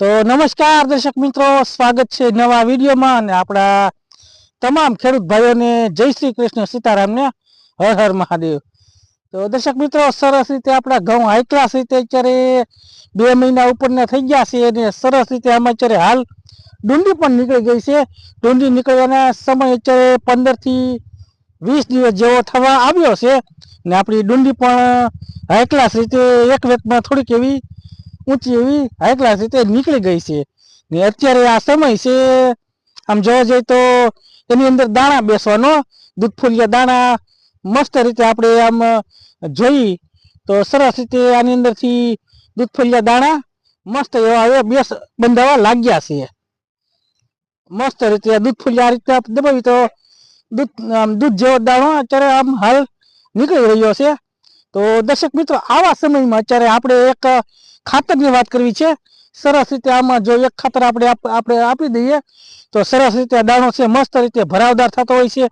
તો નમસ્કાર દર્શક મિત્રો, સ્વાગત છે નવા વિડીયોમાં અને આપણા તમામ ખેડૂત ભાઈઓને જય શ્રી કૃષ્ણ સીતારામને, હર હર મહાદેવ. તો દર્શક મિત્રો, સરસ રીતે આપણા ઘઉં હાઈ ક્લાસ રીતે અત્યારે બે મહિના ઉપરના થઈ ગયા છે અને સરસ રીતે આમાં અત્યારે હાલ ડુંડી પણ નીકળી ગઈ છે. ડુંડી નીકળવાના સમય અત્યારે પંદરથી વીસ દિવસ જેવો થવા આવ્યો છે ને આપણી ડુંડી પણ હાઈ ક્લાસ રીતે એક વેકમાં થોડીક એવી ઊંચી એવી હાઈ ક્લાસ રીતે નીકળી ગઈ છે. ને અત્યારે આ સમય છે, આમ જોવા જઈએ તો એની અંદર દાણા બેસવાનો, દૂધ દાણા મસ્ત રીતે આપણે આમ જોઈ તો સરસ રીતે આની અંદરથી દૂધ દાણા મસ્ત એવા હવે બેસ બંધાવા લાગ્યા છે. મસ્ત રીતે દૂધ ફૂલિયા આ રીતે દબાવી તો દૂધ, આમ દૂધ જેવો દાણો અત્યારે આમ હાલ નીકળી રહ્યો છે. તો દર્શક મિત્રો, આવા સમયમાં અત્યારે આપણે એક ખાતરની વાત કરવી છે, સરસ રીતે આમાં જો એક ખાતર આપણે આપણે આપી દઈએ, તો સરસ રીતે દાણો છે મસ્ત રીતે ભરાવદાર થતો હોય છે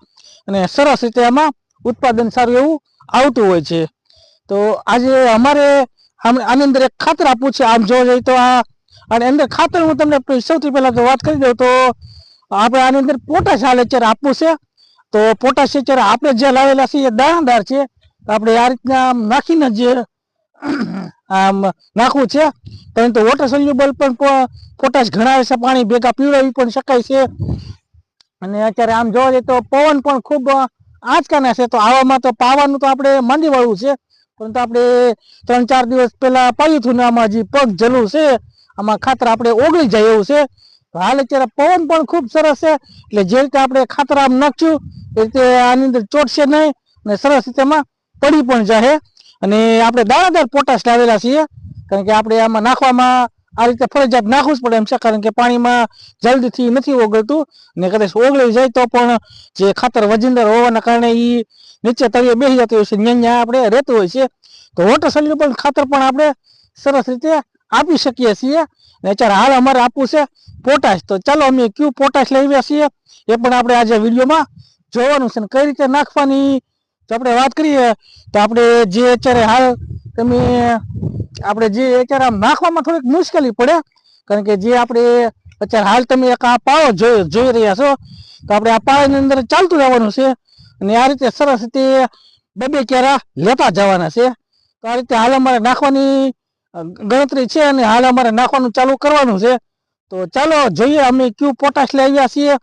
અને સરસ રીતે આમાં ઉત્પાદન સારું એવું આવતું હોય છે. તો આજે અમારે આની અંદર એક ખાતર આપવું છે, આમ જોવા જઈએ તો આ, અને અંદર ખાતર હું તમને સૌથી પહેલાં તો વાત કરી દઉં તો આપણે આની અંદર પોટાશ હાલ અત્યારે આપવું છે. તો પોટાશ અત્યારે આપણે જે લાવેલા છે એ દાણાદાર છે. આપણે આ રીતના નાખીને જે આમ નાખવું છે. પરંતુ વોટર સોલ્યુબલ પણ પોટાશ ઘણા છે પાણી ભેગા પીવડાવી પણ શકાય છે. અને અત્યારે આમ જોવા જઈએ તો પવન પણ ખૂબ આંચકાના છે. તો આવામાં તો પાવાનું તો આપણે માંડી વાળવું છે. પરંતુ આપણે ત્રણ ચાર દિવસ પહેલા પાયું હતું ને આમાં હજી પગ જલું છે, આમાં ખાતર આપણે ઓગળી જાય એવું છે. હાલ અત્યારે પવન પણ ખૂબ સરસ છે. એટલે જે રીતે આપણે ખાતર આમ નાખ્યું, એ રીતે આની અંદર ચોટશે નહીં અને સરસ રીતે પડી પણ જાય અને આપણે દાણાદાર પોટાશ લાવેલા છીએ. કારણ કે આપણે આમાં નાખવામાં આ રીતે ફરજિયાત નાખવું જ પડે એમ છે, કારણ કે પાણીમાં જલ્દીથી નથી ઓગળતું. ને કદાચ ઓગળી જાય તો પણ જે ખાતર વજનદાર હોવાના કારણે એ નીચે તળિયે બેસી જતું હોય છે. ન્યા આપણે રહેતું હોય છે. તો વોટર સોલ્યુબલ ખાતર પણ આપણે સરસ રીતે આપી શકીએ છીએ. ને અત્યારે હાલ અમારે આપવું છે પોટાશ તો ચાલો અમે કયું પોટાશ લઈ આવ્યા છીએ. એ પણ આપણે આજે વિડીયોમાં જોવાનું છે ને કઈ રીતે નાખવાની જો આપણે વાત કરીએ તો આપણે જે અત્યારે હાલ તમે, આપણે જે અત્યારે આમ નાખવામાં થોડીક મુશ્કેલી પડે, કારણ કે જે આપણે અત્યારે હાલ તમે એક આ પાળો જોઈ રહ્યા છો, તો આપણે આ પાળાની અંદર ચાલતું રહેવાનું છે અને આ રીતે સરસ રીતે બે કેરા લેતા જવાના છે. તો આ રીતે હાલ અમારે નાખવાની ગણતરી છે અને હાલ અમારે નાખવાનું ચાલુ કરવાનું છે. તો ચાલો જોઈએ અમે કયું પોટાશ લઈ આવ્યા છીએ.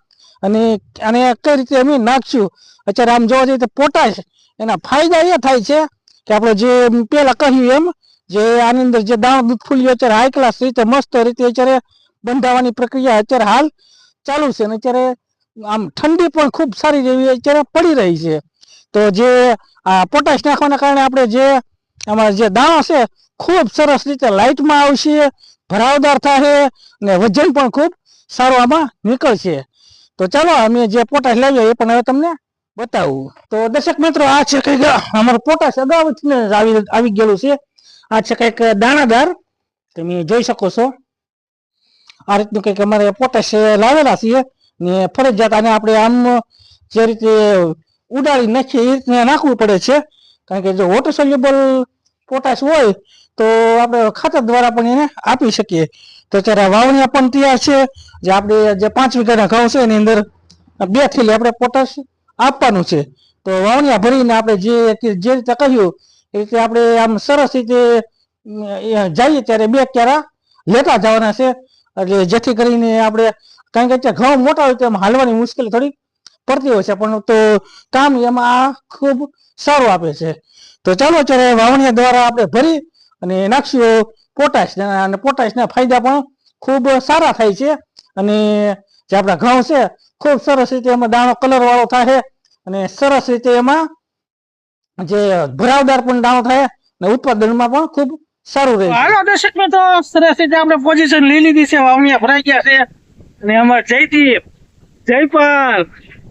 અને અને કઈ રીતે અમે નાખશું? અત્યારે આમ જોવા જઈએ તો પોટાશ. એના ફાયદા એ થાય છે કે આપણે જે પેલા કહ્યું એમ, જે આની અંદર જે દાણ, દૂધ ફૂલ્યું અત્યારે હાઈ ક્લાસ રીતે, મસ્ત રીતે અત્યારે બંધાવાની પ્રક્રિયા અત્યારે હાલ ચાલુ છે. અને અત્યારે આમ ઠંડી પણ ખૂબ સારી એવી અત્યારે પડી રહી છે. તો જે આ પોટાશ નાખવાના કારણે આપણે જે અમારા જે દાણા છે, ખૂબ સરસ રીતે લાઇટમાં આવશે, ભરાવદાર થશે અને વજન પણ ખૂબ સારું આમાં નીકળશે. તો ચાલો, અમે જે પોટાશ લાવીએ એ પણ હવે તમને બતાવું. તો દર્શક મિત્રો, આ છે કંઈક અમારું પોટાશ અગાઉ જ ને જ આવી આવી ગયેલું છે. આ છે કંઈક દાણાદાર. તમે જોઈ શકો છો. આ રીતનું કંઈક અમારે પોટાશ લાવેલા છીએ ને ફરજિયાત આને આપણે આમ જે રીતે ઉડાડી નાખીએ એ રીતના નાખવું પડે છે. કારણ કે જો વોટર સોલ્યુબલ પોટાશ હોય તો આપણે ખાતર દ્વારા પણ એને આપી શકીએ. તો અત્યારે વાવણી પણ તૈયાર છે. જે આપણે જે પાંચ વીઘાના ઘઉં છે, એની અંદર બે થેલી આપણે પોટાશ આપવાનું છે. તો વાવણીયા ભરીને આપણે જે જે રીતે કહ્યું, એ રીતે આપણે આમ સરસ રીતે જઈએ ત્યારે બે ક્યારા લેતા જવાના છે. એટલે જેથી કરીને આપણે, કારણ કે અત્યારે ઘઉં મોટા હોય તો એમાં હાલવાની મુશ્કેલી થોડી પડતી હોય છે, પણ તો કામ એમાં આ ખૂબ સારું આપે છે. તો ચાલો અત્યારે વાવણીયા દ્વારા આપણે ભરી અને નાખશું પોટાશ અને પોટાશના ફાયદા પણ ખૂબ સારા થાય છે. અને જે આપણા ઘઉં છે, ખૂબ સરસ રીતે એમાં દાણો કલર વાળો થાય અને સરસ રીતે એમાં જે ભરાવદાર પણ દાણો થાય અને ઉત્પાદનમાં પણ ખૂબ સારું રહે હાલો દર્શક મિત્રો સરસ રીતે આપણે પોઝિશન લઈ લીધી છે. વાવણીયા ભરાઈ ગયા છે. અને અમાર જયદીપ, જયપાલ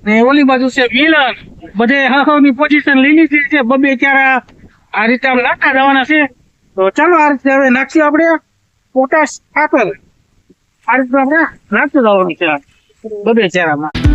ને ઓલી બાજુ છે મિલન. બધે હાની પોઝિશન લઈ લીધી છે. બબે ક્યારા આ રીતે આમ નાખા જવાના છે. તો ચાલો આ રીતે હવે નાખશું આપણે પોટાશ ખાતર આ રીતે આપણે નાખી દેવાનું છે બબે ચારામાં.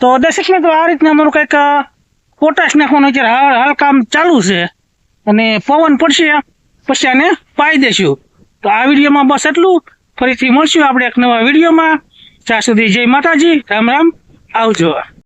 તો દર્શક મિત્રો, આ રીતના અમારું કંઈક પોટાશ નાખવાનું અત્યારે હાલ હાલ કામ ચાલુ છે. અને પવન પડશે, પછી આને પાઈ દેશું. તો આ વિડીયોમાં બસ એટલું. ફરીથી મળશું આપણે એક નવા વિડીયોમાં. ત્યાં સુધી જય માતાજી, રામ રામ, આવજો.